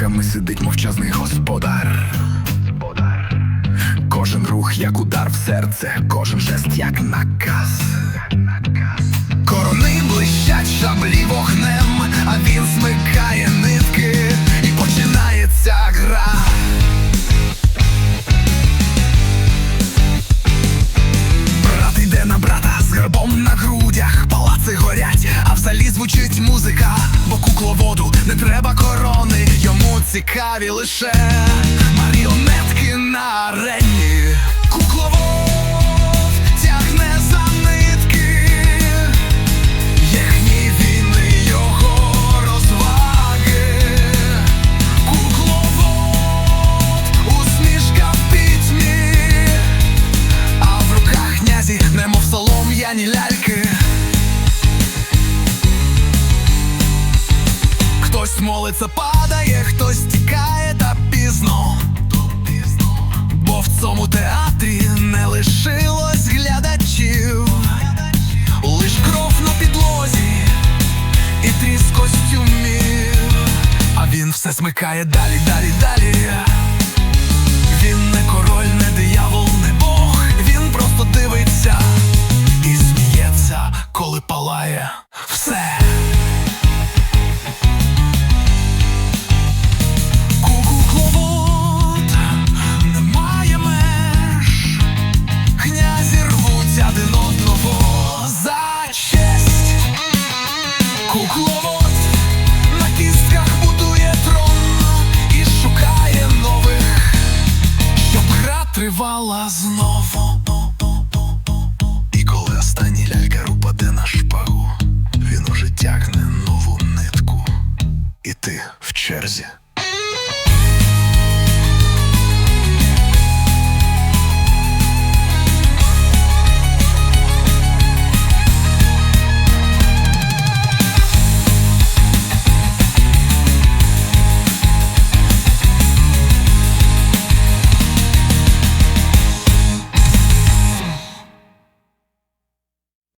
дверями сидить мовчазний господар. Кожен рух як удар в серце, кожен жест як наказ. Корони блищать шаблі вогнем, звучить музика, бо кукловоду не треба корони, йому цікаві лише маріонетки на арені. Кукловод тягне за їхні війни, його розваги. Кукловод, усмішка в пітьмі. А в руках князі, немов солом'яні ляльки. Молиться, падає, хтось тікає та пізно. Бо в цьому театрі не лишилось глядачів. Лиш кров на підлозі і тріск костюмів. А він все смикає далі, далі, далі. Він не король, не диявол, не Бог, він просто дивиться і сміється, коли палає все. тягне нову нитку, і ти в черзі.